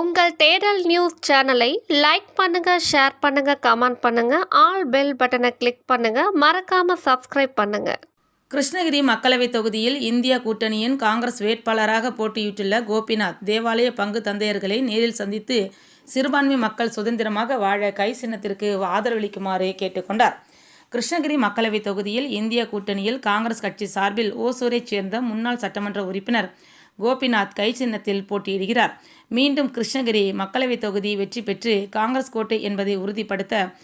உங்கள் தேடல் நியூஸ் சேனலை லைக் பண்ணுங்க ஷேர் பண்ணுங்க கமெண்ட் பண்ணுங்க ஆல் பெல் பட்டனை கிளிக் பண்ணுங்க மறக்காம சப்ஸ்கிரைப் பண்ணுங்க. கிருஷ்ணகிரி மக்களவைத் தொகுதியில் இந்தியா கூட்டணியின் காங்கிரஸ் வேட்பாளராக போட்டியிட்டுள்ள கோபிநாத் தேவாலய பங்கு தந்தையர்களை நேரில் சந்தித்து சிறுபான்மை மக்கள் சுதந்திரமாக வாழ கை சின்னத்திற்கு ஆதரவளிக்குமாறு கேட்டுக்கொண்டார். கிருஷ்ணகிரி மக்களவைத் தொகுதியில் இந்திய கூட்டணியில் காங்கிரஸ் கட்சி சார்பில் ஓசூரைச் சேர்ந்த முன்னாள் சட்டமன்ற உறுப்பினர் கோபிநாத் கை சின்னத்தில் போட்டியிடுகிறார். மீண்டும் கிருஷ்ணகிரி மக்களவைத் தொகுதி வெற்றி பெற்று காங்கிரஸ் கோட்டை என்பதை உறுதிப்படுத்த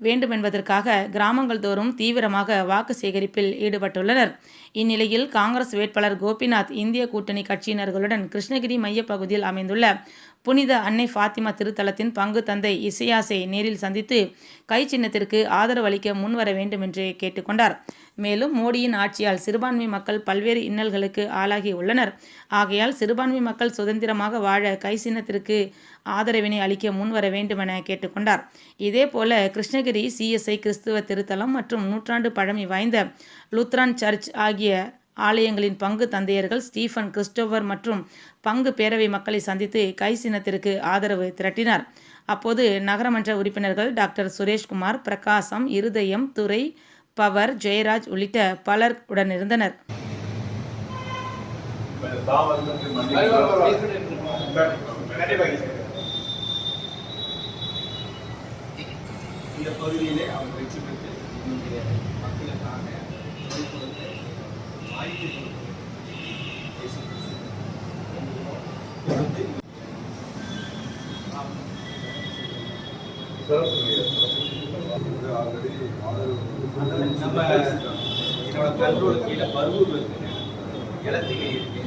வேண்டுமென்பதற்காக கிராமங்கள் தோறும் தீவிரமாக வாக்கு சேகரிப்பில் ஈடுபட்டுள்ளனர். இந்நிலையில் காங்கிரஸ் வேட்பாளர் கோபிநாத் இந்திய கூட்டணி கட்சியினர்களுடன் கிருஷ்ணகிரி மையப்பகுதியில் அமைந்துள்ள புனித அன்னை ஃபாத்திமா திருத்தலத்தின் பங்கு தந்தை இசையாசை நேரில் சந்தித்து கை சின்னத்திற்கு ஆதரவு அளிக்க முன்வர வேண்டும் என்று கேட்டுக்கொண்டார். மேலும் மோடியின் ஆட்சியால் சிறுபான்மை மக்கள் பல்வேறு இன்னல்களுக்கு ஆளாகி உள்ளனர். ஆகையால் சிறுபான்மை மக்கள் சுதந்திரமாக வாழ கை சின்னத்திற்கு ஆதரவினை அளிக்க முன்வர வேண்டுமென கேட்டுக்கொண்டார். இதேபோல கிருஷ்ணகிரி சிஎஸ்ஐ கிறிஸ்துவ திருத்தலம் மற்றும் நூற்றாண்டு பழமை வாய்ந்த லுத்ரான் சர்ச் ஆகிய ஆலயங்களின் பங்கு தந்தையர்கள் ஸ்டீஃபன் கிறிஸ்டோவர் மற்றும் பங்கு பேரவை மக்களை சந்தித்து கை சின்னத்திற்கு ஆதரவு திரட்டினார். அப்போது நகரமன்ற உறுப்பினர்கள் டாக்டர் சுரேஷ்குமார் பிரகாசம் இருதயம் துறை பவர் ஜெயராஜ் உள்ளிட்ட பலர் உடனிருந்தனர் இந்த பகுதியிலே அவர் வெற்றி பெற்று நம்முடைய மக்களுக்காக நம்ம என்னோட கண்ட்ரோல் கீழே பருவூர் இருக்குங்க இலத்திகை இருக்கு.